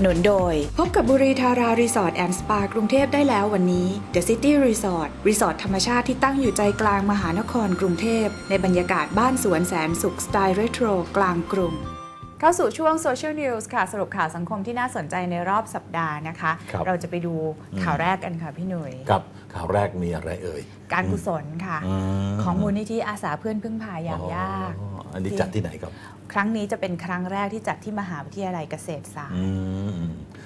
นับสนุนโดย พบกับบุรีธารารีสอร์ทแอนด์สปากรุงเทพได้แล้ววันนี้ The City Resort รีสอร์ทธรรมชาติที่ตั้งอยู่ใจกลางมหานครกรุงเทพ ในบรรยากาศบ้านสวนแสนสุขสไตล์เรโทรกลางกรุงเข้าสู่ช่วง Social News ค่ะ สรุปข่าวสังคมที่น่าสนใจในรอบสัปดาห์นะคะ ครับ เราจะไปดูข่าวแรกกันค่ะพี่หนุ่ยครับข่าวแรกมีอะไรเอ่ย การกุศลค่ะ อืม ของมูลนิธิอาสาเพื่อนพึ่งพายามยาก อ๋ออันนี้จัดที่ไหนครับ ครั้งนี้จะเป็นครั้งแรกที่จัดที่มหาวิทยาลัยเกษตรศาสตร์อืม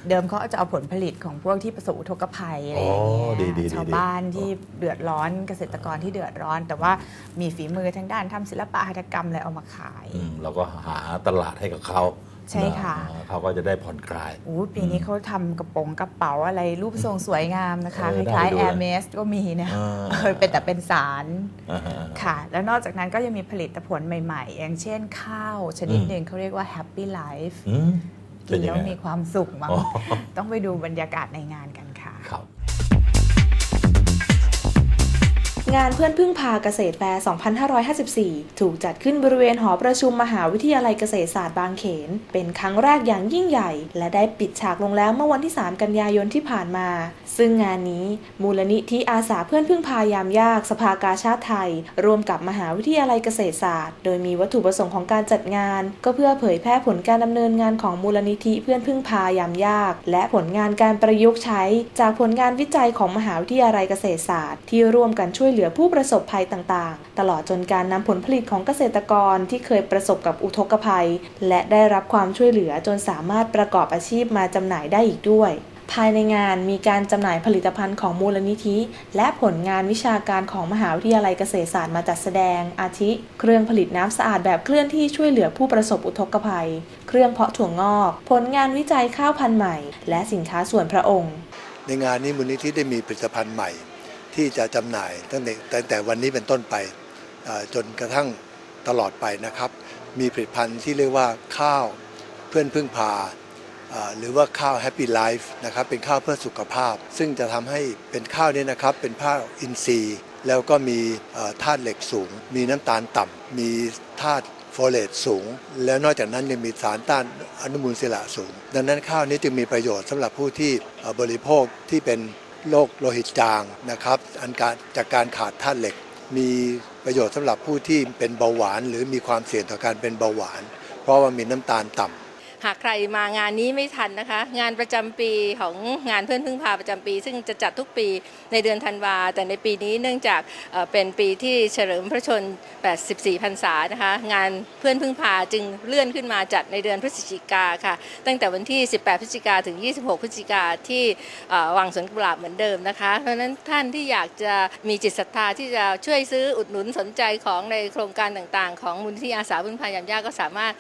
เดิมเขาจะเอาผลผลิตของพวกที่ประสบอุทกภัยอะไรอย่างเงี้อ๋อดีดียดีชาวบ้านที่เดือดร้อนเกษตรกรที่เดือดร้อน แต่ว่ามีฝีมือทางด้านทำศิลปะหัตถกรรมอะไรเอามาขายอืมเราก็หาตลาดให้กับเขา ใช่ค่ะ นเขาก็จะได้ผ่อนคลายอู้ปีนี้เขาทำกระโปรงกระเป๋าอะไรรูปทรงสวยงามนะคะ เอคอล้ายได้ๆดูแอนะร์เมสก็มีนะเออเออเป็นแต่เป็นสารอ่าฮะ ค่ะ แล้วนอกจากนั้นก็ยังมีผลิตผลใหม่ๆ อย่างเช่นข้าว ชนิดอืม หนึ่งเขาเรียกว่า Happy Life อืมกิเป็นนยัแล้วงไงมีความสุขมั้งอ๋อ ต้องไปดูบรรยากาศในงานกันค่ะ งานเพื่อนพึ่งพาเกษตรแฟร์ 2554 ถูกจัดขึ้นบริเวณหอประชุมมหาวิทยาลัยเกษตรศาสตร์บางเขน เป็นครั้งแรกอย่างยิ่งใหญ่ และได้ปิดฉากลงแล้วเมื่อวันที่ 3 กันยายนที่ผ่านมา ซึ่งงานนี้มูลนิธิอาสาเพื่อนพึ่งพายามยากสภากาชาติไทย ร่วมกับมหาวิทยาลัยเกษตรศาสตร์ โดยมีวัตถุประสงค์ของการจัดงาน ก็เพื่อเผยแพร่ผลการดำเนินงานของมูลนิธิเพื่อนพึ่งพายามยาก และผลงานการประยุกต์ใช้ จากผลงานวิจัยของมหาวิทยาลัยเกษตรศาสตร์ ที่ร่วมกันช่วยเหลือลือผู้ประสบภัยต่างๆ ตลอดจนการนำผลผลิตของเกษตรกรที่เคยประสบกับอุทกภัย และได้รับความช่วยเหลือจนสามารถประกอบอาชีพมาจำหน่ายได้อีกด้วยภายในงานมีการจำหน่ายผลิตภัณฑ์ของมูลนิธิ และผลงานวิชาการของมหาวิทยาลัยเกษตรศาสตร์มาจัดแสดง อาทิ เครื่องผลิตน้ำสะอาดแบบเคลื่อนที่ช่วยเหลือผู้ประสบอุทกภัย เครื่องเพาะถั่วงอก ผลงานวิจัยข้าวพันธุ์ใหม่ และสินค้าส่วนพระองค์ ในงานนี้มูลนิธิได้มีผลิตภัณฑ์ใหม่ ที่จะจำหน่ายตั้งแต่ตั้งแต่วันนี้เป็นต้นไปจนกระทั่งตลอดไปนะครับ มีผลิตภัณฑ์ที่เรียกว่าข้าวเพื่อนพึ่งพาหรือว่าข้าว Happy Life นะครับเป็นข้าวเพื่อสุขภาพ ซึ่งจะทำให้เป็นข้าวนี้นะครับเป็นข้าวอินทรีย์ แล้วก็มีธาตุเหล็กสูง มีน้ำตาลต่ำมีธาตุโฟเลตสูง แล้วนอกจากนั้นยังมีสารต้านอนุมูลอิสระสูง ดังนั้นข้าวนี้จึงมีประโยชน์สำหรับผู้ที่บริโภคที่เป็น โรคโลหิตจางนะครับอันการจากการขาดธาตุเหล็ก มีประโยชน์สำหรับผู้ที่เป็นเบาหวาน หรือมีความเสี่ยงต่อการเป็นเบาหวาน เพราะว่ามีน้ำตาลต่ำ หากใครมางานนี้ไม่ทันนะคะ งานประจำปีของงานเพื่อนพึ่งพาประจำปี ซึ่งจะจัดทุกปีในเดือนธันวา แต่ในปีนี้เนื่องจากเป็นปีที่เฉลิมพระชน 84 พรรษานะคะ งานเพื่อนพึ่งพาจึงเลื่อนขึ้นมาจัดในเดือนพฤศจิกาค่ะ ตั้งแต่วันที่ 18 พฤศจิกาถึง 26 พฤศจิกาที่วังสวนกุหลาบเหมือนเดิมนะคะ เพราะฉะนั้นท่านที่อยากจะมีจิตศรัทธาที่จะช่วยซื้ออุดหนุนสนใจของในโครงการต่างๆ ของมูลนิธิอาสาพึ่งพายามยากก็สามารถ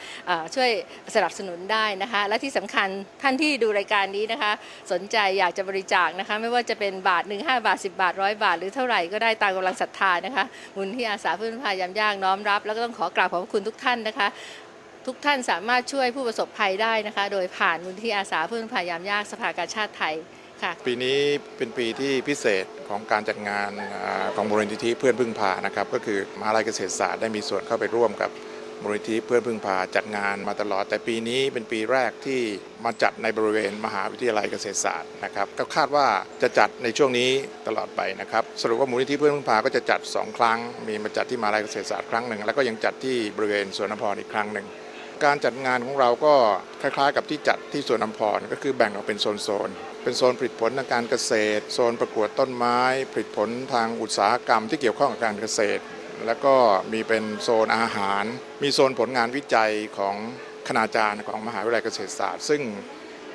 ช่วยสนับสนุนได้ได้นะคะ และที่สำคัญท่านที่ดูรายการนี้นะคะ สนใจอยากจะบริจาคนะคะ ไม่ว่าจะเป็นบาทหนึ่งห้าบาท 10 บาทร้อยบาท หรือเท่าไหร่ก็ได้ตามกำลังศรัทธานะคะมูลนิธิอาสาพึ่งพายามยากน้อมรับ แล้วก็ต้องขอกราบขอบพระคุณทุกท่านนะคะ ทุกท่านสามารถช่วยผู้ประสบภัยได้นะคะ โดยผ่านมูลนิธิอาสาพึ่งพายามยากสภากาชาติไทยค่ะปีนี้เป็นปีที่พิเศษของการจัดงานของมูลนิธิเพื่อนพึ่งพานะครับก็คือมหาลัยเกษตรศาสตร์ได้มีส่วนเข้าไปร่วมกับ มูลนิธิเพื่อนพึ่งพาจัดงานมาตลอด แต่ปีนี้เป็นปีแรกที่มาจัดในบริเวณมหาวิทยาลัยเกษตรศาสตร์นะครับก็คาดว่าจะจัดในช่วงนี้ตลอดไปนะครับสรุปว่ามูลนิธิเพื่อนพึ่งพาก็จะจัด 2 ครั้ง มีมาจัดที่มหาลัยเกษตรศาสตร์ครั้งหนึ่งแล้วก็ยังจัดที่บริเวณสวนนพรอีกครั้งหนึ่งการจัดงานของเราก็คล้ายๆ กับที่จัดที่สวนน้ำพรก็คือแบ่งออกเป็นโซนๆ เป็นโซนผลิตผลทางการเกษตร โซนประกวดต้นไม้ ผลิตผลทางอุตสาหกรรมที่เกี่ยวข้องกับการเกษตร แล้วก็มีเป็นโซนอาหาร มีโซนผลงานวิจัยของคณาจารย์ของมหาวิทยาลัยเกษตรศาสตร์ ซึ่ง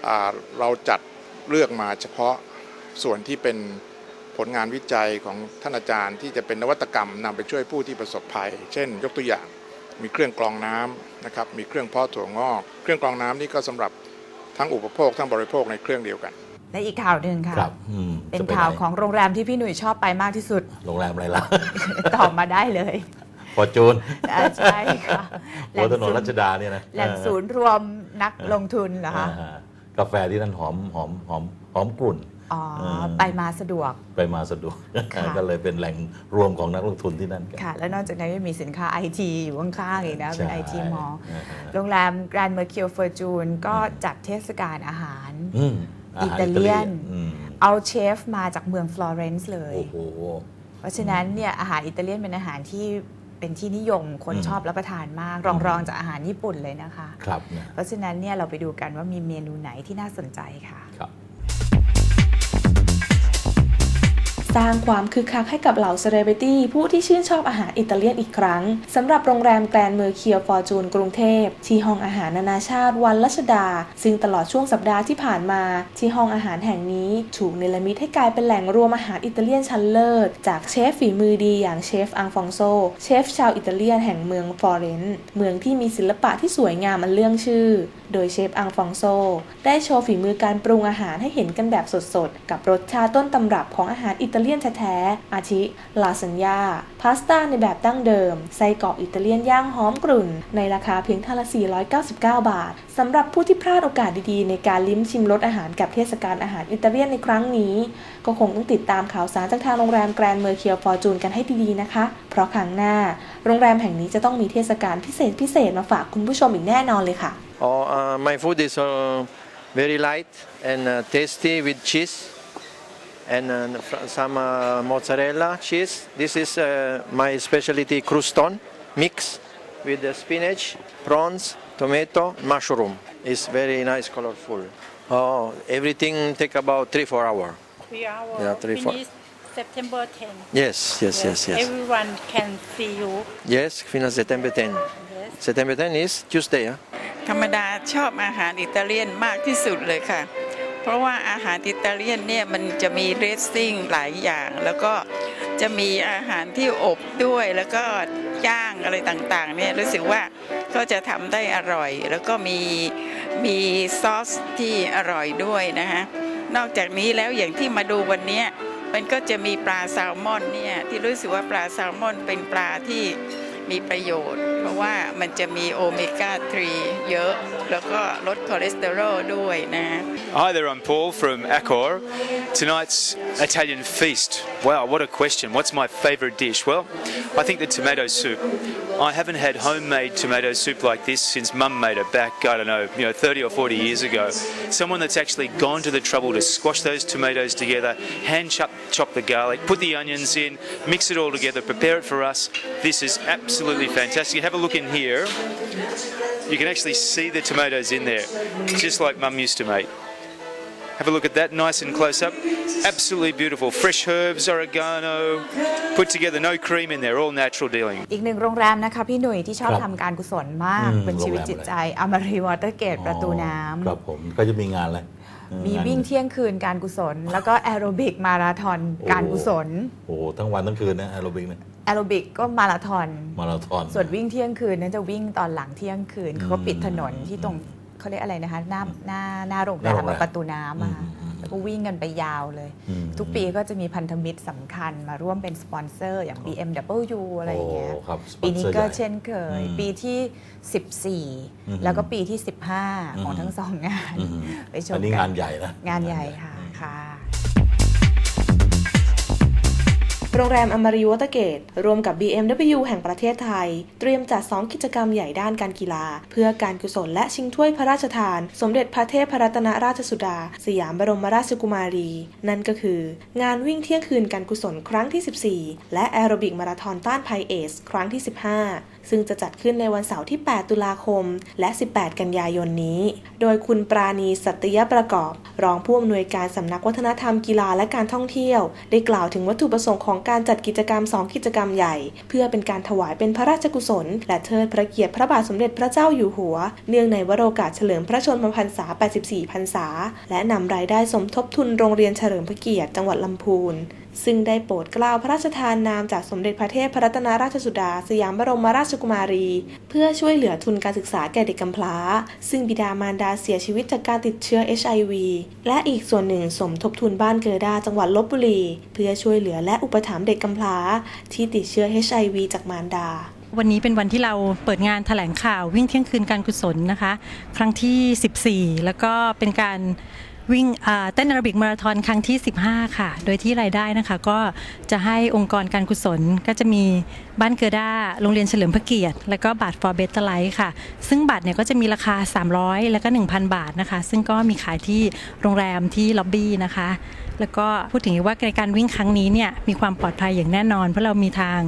อ่าเราจัดเลือกมาเฉพาะส่วนที่เป็นผลงานวิจัยของท่านอาจารย์ที่จะเป็นนวัตกรรมนำไปช่วยผู้ที่ประสบภัย เช่น ยกตัวอย่างมีเครื่องกรองน้ำนะครับมีเครื่องเพาะถั่วงอก เครื่องกรองน้ำนี่ก็สำหรับทั้งอุปโภคทั้งบริโภคในเครื่องเดียวกัน และอีกข่าวหนึ่งค่ะครับอืม เป็นจะไข่าวไหของโรงแรมที่พี่หนุ่ยชอบไปมากที่สุด โรงแรมอะไรล่ะ ตอบมาได้เลยฟอร์จูนอ่าใช่ค่ะหัวถนนรัชดาเนี่ยนะแหล่งศูนย์รวมนักลงทุนเหรอคะอ่าฮะกาแฟที่นั่นหอมหอมหอมหอมกลุ่นอ๋อเออไปมาสะดวก ไปมาสะดวกค่ะก็เลยเป็นแหล่งรวมของนักลงทุนที่นั่นกันค่ะ แล้วนอกจากนั้นยังมีสินค้าไอทีอยู่ข้างๆอีกนะ เป็นใช่ไอทีมอลอ่าฮะโรงแรม Grand Mercure Fortune ก็จัดเทศกาลอาหารอืมอาหารอิตาเลียนอืม เอาเชฟมาจากเมืองฟลอเรนซ์เลย โอ้โห เพราะฉะนั้นเนี่ยอาหารอิตาเลียนเป็นอาหารที่เป็นที่นิยมคนอืมชอบรับประทานมาก รองรองจากอาหารญี่ปุ่นเลยนะคะ ครับเนี่ยเพราะฉะนั้นเนี่ยเราไปดูกันว่ามีเมนูไหนที่น่าสนใจค่ะ ครับ สร้างความคึกคักให้กับเหล่าเซเลบริตี้ผู้ที่ชื่นชอบอาหารอิตาเลียนอีกครั้งสำหรับโรงแรมแกรนเมอร์เคียวฟอร์จูนกรุงเทพ ที่ห้องอาหารนานาชาติวันรัชดา ซึ่งตลอดช่วงสัปดาห์ที่ผ่านมา ที่ห้องอาหารแห่งนี้ถูกเนรมิตให้กลายเป็นแหล่งรวมอาหารอิตาเลียนชั้นเลิศ จากเชฟฝีมือดีอย่างเชฟอังฟองโซเชฟชาวอิตาเลียนแห่งเมืองฟลอเรนซ์เมืองที่มีศิลปะที่สวยงามอันเรื่องชื่อ โดยเชฟอังฟองโซได้โชว์ฝีมือการปรุงอาหารให้เห็นกันแบบสดๆกับรสชาติต้นตำรับของอาหารอิตาาเลียนแท้ๆ อาทิลาซานญาพาสต้าในแบบดั้งเดิม ไส้กรอกอิตาเลียนย่างหอมกรุ่น ในราคาเพียงท่านละ 499 บาท สำหรับผู้ที่พลาดโอกาสดีๆ ในการลิ้มชิมรสอาหารกับเทศกาลอาหารอิตาเลียนในครั้งนี้ ก็คงต้องติดตามข่าวสารจากทางโรงแรมแกรนเมอร์เคียวฟอร์จูนกันให้ดีๆนะคะ เพราะครั้งหน้า โรงแรมแห่งนี้จะต้องมีเทศกาลพิเศษพิเศษมาฝากคุณผู้ชมอีกแน่นอนเลยค่ะ Oh, uh, my food is uh, very light and uh, tasty with cheese and uh, fr- some uh, mozzarella cheese. This is uh, my specialty cruston mix with the spinach, prawns, tomato, mushroom. It's very nice, colorful. Oh, everything take about three four hour. Three hours. Yeah, three, four. Finish September 10. Yes, yes, yes, yes. Everyone can see you. Yes, finish September 10. Yes. September 10 is Tuesday. Huh? ธรรมดาชอบอาหารอิตาเลียนมากที่สุดเลยค่ะ เพราะว่าอาหารอิตาเลียนเนี่ยมันจะมีเรสซิ่งหลายอย่าง แล้วก็จะมีอาหารที่อบด้วยแล้วก็ย่างอะไรต่างๆเนี่ยรู้สึกว่าก็จะทำได้อร่อย แล้วก็มีมีซอสที่อร่อยด้วยนะฮะนอกจากนี้แล้วอย่างที่มาดูวันนี้มันก็จะมีปลาแซลมอนเนี่ยที่รู้สึกว่าปลาแซลมอนเป็นปลาที่ มีประโยชน์ เพราะว่ามันจะมีโอเมก้า 3 เยอะ แล้วก็ลดคอเลสเตอรอลด้วยนะ Hi there, I'm Paul from Accor. Tonight's Italian feast. Wow, what a question. What's my favourite dish? Well, I think the tomato soup. I haven't had homemade tomato soup like this since mum made it back, I don't know, you know, 30 or 40 years ago. Someone that's actually gone to the trouble to squash those tomatoes together, hand chop, chop the garlic, put the onions in, mix it all together, prepare it for us. This is absolutely fantastic. Have a look in here. You can actually see the tomatoes in there, just like mum used to make. Have a look at that, nice and close up. Absolutely beautiful. Fresh herbs, oregano, put together, no cream in there, all natural dealing. อีกหนึ่งโรงแรมนะคะพี่หนุ่ยที่ชอบครับทำการกุศลมาก อืมเป็นชีวิตโรงแรม จิตใจอมรีวอเตอร์เกตประตูน้ำ ครับผมก็จะมีงานอะไรเออมีงานวิ่งเที่ยงคืนการกุศล แล้วก็แอโรบิกมาราธอนการกุศลโอ้โหทั้งวันทั้งคืนนะแอโรบิกเนี่ยแอโรบิกก็มาราธอน มาราธอน ส่วนวิ่งเที่ยงคืนนั้นจะวิ่งตอนหลังเที่ยงคืนเขาก็ปิดถนนที่ตรง เขาเรียกอะไรนะคะหน้าหน้าหน้าโรงแรหน้าโรมงแรมประตูน้ำอะค่ะอืมอืม แล้วก็วิ่งกันไปยาวเลย อืมทุกปีก็จะมีพันธมิตรสำคัญมาร่วมเป็นสปอนเซอร์อย่าง BMW อะไรอย่างเงี้ยโอ้ครับสปอปีนนี้เซอร์ก็ใหญ่ เช่นเคย อืมปีที่ อืม14 แล้วก็ปีที่ 15 ของอืมทั้งสองงาน อืมไปชมอันนี้กังานใหญ่นะ งานใหญ่ค่ะอืมค่ะ โรงแรมอมริวัตเกตร่วมกับ BMW แห่งประเทศไทย เตรียมจัด2กิจกรรมใหญ่ด้านการกีฬา เพื่อการกุศลและชิงถ้วยพระราชทาน สมเด็จพระเทพรัตนราชสุดา สยามบรมราชกุมารี นั่นก็คือ งานวิ่งเที่ยงคืนการกุศลครั้งที่ 14 และแอโรบิกมาราธอนต้านภัยเอส ครั้งที่ 15 ซึ่งจะจัดขึ้นในวันเสาร์ที่ 8 ตุลาคม และ 18 กันยายนนี้ โดยคุณปราณีสัตยประกอบ รองผู้อำนวยการสำนักวัฒนธรรมกีฬาและการท่องเที่ยว ได้กล่าวถึงวัตถุประสงค์ของการจัดกิจกรรม 2 กิจกรรมใหญ่ เพื่อเป็นการถวายเป็นพระราชกุศล และเทิดพระเกียรติพระบาทสมเด็จพระเจ้าอยู่หัว เนื่องในวโรกาสเฉลิมพระชนมพรรษา 84 พรรษา และนำรายได้สมทบทุนโรงเรียนเฉลิมพระเกียรติจังหวัดลำพูนซึ่งได้โปรดกล้าวพระราชทานนามจากสมเด็จพระเทพรัตนราชสุดา สยามบรมราชกุมารี เพื่อช่วยเหลือทุนการศึกษาแก่เด็กกำพร้า ซึ่งบิดามารดาเสียชีวิตจากการติดเชื้อ HIV และอีกส่วนหนึ่งสมทบทุนบ้านเกิดาจังหวัดลบบุรี เพื่อช่วยเหลือและอุปถัมภ์เด็กกำพร้า ที่ติดเชื้อ HIV จากมารดาวันนี้เป็นวันที่เราเปิดงานแถลงข่าววิ่งเที่ยงคืนการกุศลนะคะ ครั้งที่ 14 แล้วก็เป็นการ วิ่งเต้นแอโรบิกมาราธอนครั้งที่ 15 ค่ะ โดยที่รายได้นะคะ ก็จะให้องค์กรการกุศลก็จะมีบ้านเกอด้า โรงเรียนเฉลิมพระเกียรติ แล้วก็บัตร for better life ค่ะ ซึ่งบัตรเนี่ยก็จะมีราคา 300 แล้วก็ 1,000 บาทนะคะ ซึ่งก็มีขายที่โรงแรมที่ล็อบบี้นะคะ แล้วก็พูดถึงว่าในการวิ่งครั้งนี้เนี่ยมีความปลอดภัยอย่างแน่นอน เพราะเรามีทาง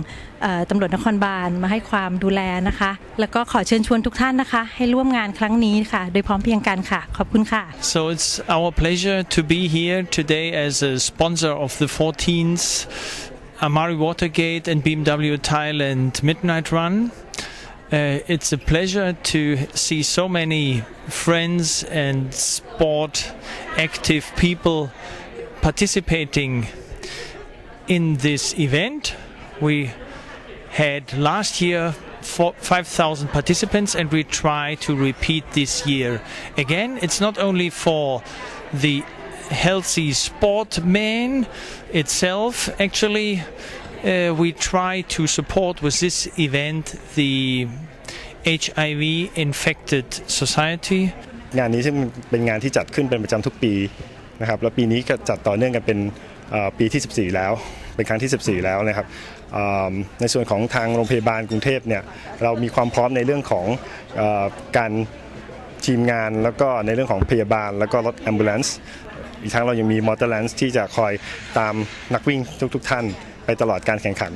ตำรวจนครบาลมาให้ความดูแลนะคะ แล้วก็ขอเชิญชวนทุกท่านนะคะ ให้ร่วมงานครั้งนี้ค่ะ โดยพร้อมเพียงกันค่ะ ขอบคุณค่ะ So it's our pleasure to be here today as a sponsor of the 14th Amari Watergate and BMW Thailand Midnight Run. Uh, it's a pleasure to see so many friends and sport active people participating in this event. We had last year four- 5,000 participants and we try to repeat this year. Again, it's not only for the healthy sportman itself, actually, uh, we try to support with this event the HIV infected society. งานนี้ซึ่งเป็นงานที่จัดขึ้นเป็นประจำทุกปี นะครับแล้วปีนี้ก็จัดต่อเนื่องกันเป็นเอ่อปีที่ 14 แล้วเป็นครั้งที่ 14 แล้วนะครับในส่วนของทางโรงพยาบาลกรุงเทพเนี่ยเรามีความพร้อมในเรื่องของอการทีมงานแล้วก็ในเรื่องของพยาบาล แล้วก็รถ ambulance อีกทั้งเรายังมีมอเตอร์แลนซ์ที่จะคอยตามนักวิ่งทุกๆท่านไปตลอดการแข่งขัน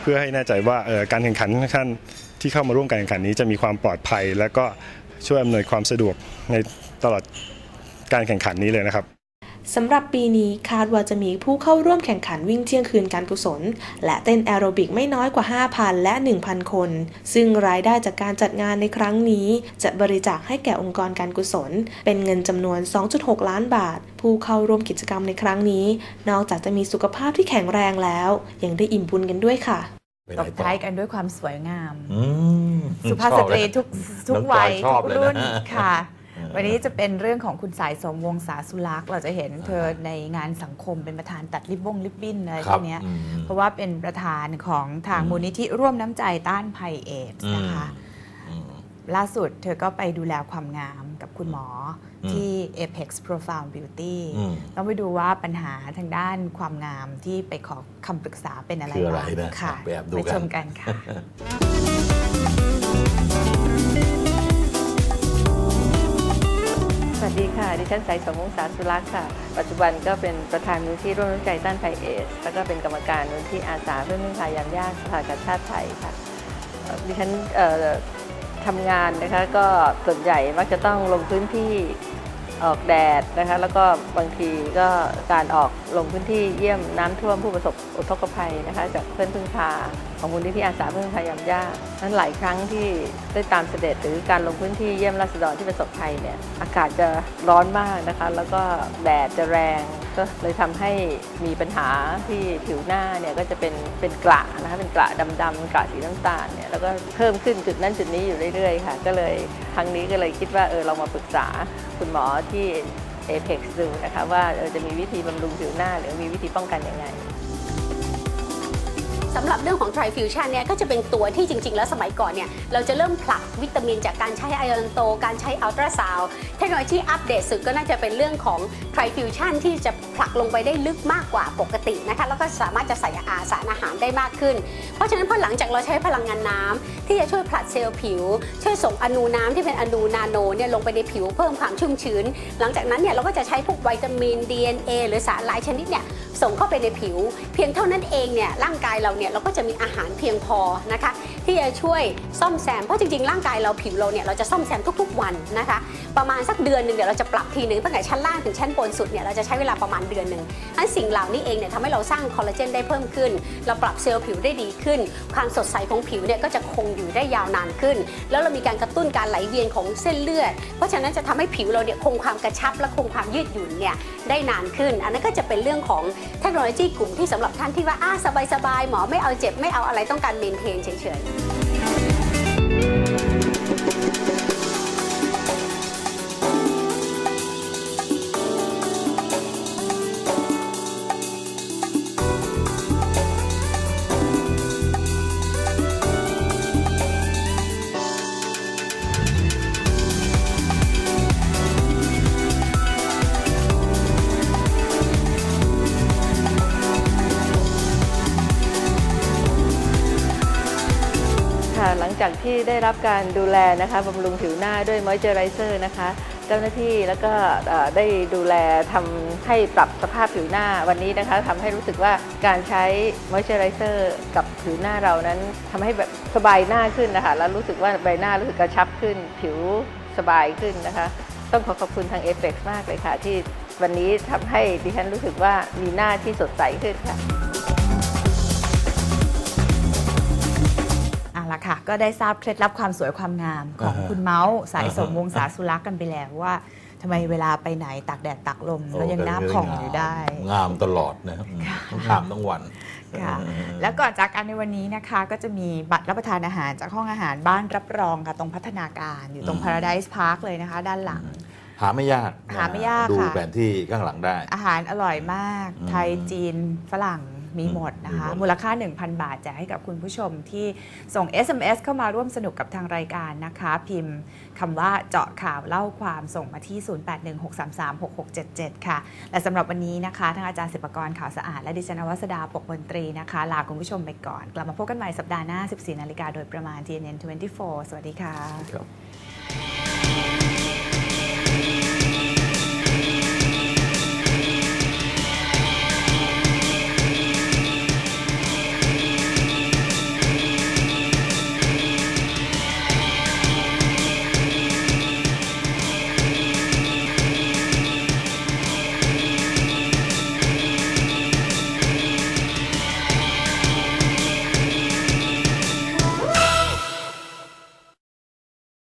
เพื่อให้แน่ใจว่าการแข่งขันท่านที่เข้ามาร่วมการแข่งขันนี้จะมีความปลอดภัย และก็ช่วยอำนวยความสะดวกในตลอดการแข่งขันนี้เลยนะครับ สำหรับปีนี้คาดว่าจะมีผู้เข้าร่วมแข่งขันวิ่งเที่ยงคืนการกุศล และเต้นแอโรบิกไม่น้อยกว่า 5,000 และ 1,000 คน ซึ่งรายได้จากการจัดงานในครั้งนี้ จะบริจาคให้แก่องค์กรการกุศล เป็นเงินจำนวน 2.6 ล้านบาท ผู้เข้าร่วมกิจกรรมในครั้งนี้ นอกจากจะมีสุขภาพที่แข็งแรงแล้ว ยังได้อิ่มบุญกันด้วยค่ะไปไหตนบต่อท้ายกันด้วยความสวยงามอืมสุภาพสตรีชอบเลยทุกทุกน้องจอวัยชอบทุกเลยรุ่นนะค่ะเออ วันนี้จะเป็นเรื่องของคุณสายสมวงศาสุลักษ์เราจะเห็นเธอในงานสังคมเป็นประธานตัดริบบงริบบิ้นอะไรคพรัวบกเนี้ยอืมเพราะว่าเป็นประธานของทางมูลนิธิร่วมน้ำใจต้านภัยเอดส์นะคะอืมล่าสุดเธอก็ไปดูแลความงามกับคุณหมออมที่ Apex Profound Beauty อืมต้องไปดูว่าปัญหาทางด้านความงามที่ไปขอคำปรึกษาเป็นอะไรคืออะไรบ้างนะค่ะไปแอบดูไปกันชมกันค่ะ ดิฉันสายสมวงศาสุรักษ์ค่ะ ปัจจุบันก็เป็นประธานมูลที่ร่วมน้ำใจต้านภัยเอส แล้วก็เป็นกรรมการมูลที่อาสาเพื่อพึ่งพายามยากสภากาชาติไทยค่ะ ดิฉันทำงานนะคะก็ส่วนใหญ่มักจะต้องลงพื้นที่ ออกแดดนะคะแล้วก็บางทีก็การออกลงพื้นที่เยี่ยมน้ำท่วมผู้ประสบอุทกภัยนะคะจากเพื่อนพึ่งพาของมูลนิธิอาสาเพื่อพึ่งพายามยากนั้นหลายครั้งที่ได้ตามเสด็จหรือการลงพื้นที่เยี่ยมราษฎรที่ประสบภัยเนี่ยอากาศจะร้อนมากนะคะแล้วก็แดดจะแรงก็เลยทำให้มีปัญหาที่ผิวหน้าเนี่ยก็จะเป็นเป็นกระนะคะเป็นกระดำๆกระสีน้ำตาลเนี่ยแล้วก็เพิ่มขึ้นจุดนั้นจุดนี้อยู่เรื่อยๆค่ะ ก็เลยครั้งนี้ก็เลยคิดว่าเออเรามาปรึกษา คุณหมอที่เอเพ็กซ์ดูนะคะว่าจะมีวิธีบำรุงผิวหน้าหรือมีวิธีป้องกันยังไง สำหรับเรื่องของ Trifusion เนี่ยก็จะเป็นตัวที่จริง ๆ แล้วสมัยก่อนเนี่ยเราจะเริ่มผลักวิตามินจากการใช้ไอออนโต การใช้อัลตราซาวเทคโนโลยีอัปเดตสุดก็น่าจะเป็นเรื่องของ Trifusion ที่จะผลักลงไปได้ลึกมากกว่าปกตินะคะแล้วก็สามารถจะใส่อาสารอาหารได้มากขึ้น เพราะฉะนั้นพอหลังจากเราใช้พลังงานน้ำที่จะช่วยผลัดเซลล์ผิว ช่วยส่งอนูน้ำที่เป็นอนูนาโนเนี่ยลงไปในผิวเพิ่มความชุ่มชื้น หลังจากนั้นเนี่ยเราก็จะใช้พวกวิตามิน DNA หรือสารหลายชนิดเนี่ยส่งเข้าไปในผิว เพียงเท่านั้นเองเนี่ยร่างกายเราเนี่ยเราก็จะมีอาหารเพียงพอนะคะ ที่จะช่วยซ่อมแซมเพราะจริงๆร่างกายเราผิวเราเนี่ยเราจะซ่อมแซมทุกๆวันนะคะประมาณสักเดือนหนึ่งเดี๋ยวเราจะปรับทีหนึ่งตั้งแต่ชั้นล่างถึงชั้นบนสุดเนี่ยเราจะใช้เวลาประมาณเดือนหนึ่งอันสิ่งเหล่านี้เองเนี่ยทำให้เราสร้างคอลลาเจนได้เพิ่มขึ้น เราปรับเซลล์ผิวได้ดีขึ้น ความสดใสของผิวเนี่ยก็จะคงอยู่ได้ยาวนานขึ้น แล้วเรามีการกระตุ้นการไหลเวียนของเส้นเลือด เพราะฉะนั้นจะทำให้ผิวเราเนี่ยคงความกระชับและคงความยืดหยุ่นเนี่ยได้นานขึ้น อันนั้นก็จะเป็นเรื่องของเทคโนโลยีกลุ่มที่สำหรับท่านที่ว่าอ่าสบายๆหมอไม่เอาเจ็บไม่เอาอะไรต้องการเมนเทนเฉยๆ ได้รับการดูแลนะคะบำรุงผิวหน้าด้วยมอยเจอไรเซอร์นะคะ เจ้าหน้าที่แล้วก็ได้ดูแลทำให้ปรับสภาพผิวหน้าวันนี้นะคะทำให้รู้สึกว่าการใช้มอยเจอไรเซอร์กับผิวหน้าเรานั้นทำให้แบบสบายหน้าขึ้นนะคะ แล้วรู้สึกว่าใบหน้ารู้สึกกระชับขึ้น ผิวสบายขึ้นนะคะ ต้องขอขอบคุณทางเอ e x มากเลยค่ะที่วันนี้ทำให้ดิฉันรู้สึกว่ามีหน้าที่สดใสขึ้นค่ะ ละค่ะ ก็ได้ทราบเคล็ดลับความสวยความงามของอ่าฮะคุณเมาส์สายสมอ่าฮะวงศาสุรักษ์กันไปแล้วว่าทำไมเวลาไปไหนตากแดดตากลมโอ้แล้วยังหน้าผ่องอยู่ได้ งามตลอดนะครับอืมต้องงามทั้งวันค่ะเออแล้วก่อนจากกันในวันนี้นะคะ ก็จะมีบัตรรับประทานอาหารจากห้องอาหารบ้านรับรองค่ะตรงพัฒนาการอยู่ตรงอืม Paradise Park เลยนะคะ ด้านหลัง หาไม่ยากนะหาไม่ยากดูค่ะแผนที่ข้างหลังได้ อาหารอร่อยมากอืมไทยจีนฝรั่ง มีหมดนะคะมีหมดมูลค่า 1,000 บาทแจกให้กับคุณผู้ชมที่ส่ง SMS เข้ามาร่วมสนุกกับทางรายการนะคะ พิมพ์คำว่าเจาะข่าวเล่าความส่งมาที่ 0816336677 ค่ะ และสำหรับวันนี้นะคะทางอาจารย์ศิลปกรข่าวสะอาดและดิฉันอวัสดาปกมนตรีนะคะ ลาคุณผู้ชมไปก่อน กลับมาพบกันใหม่สัปดาห์หน้า 14นาฬิกาโดยประมาณ TNN 24 สวัสดีค่ะ ครับ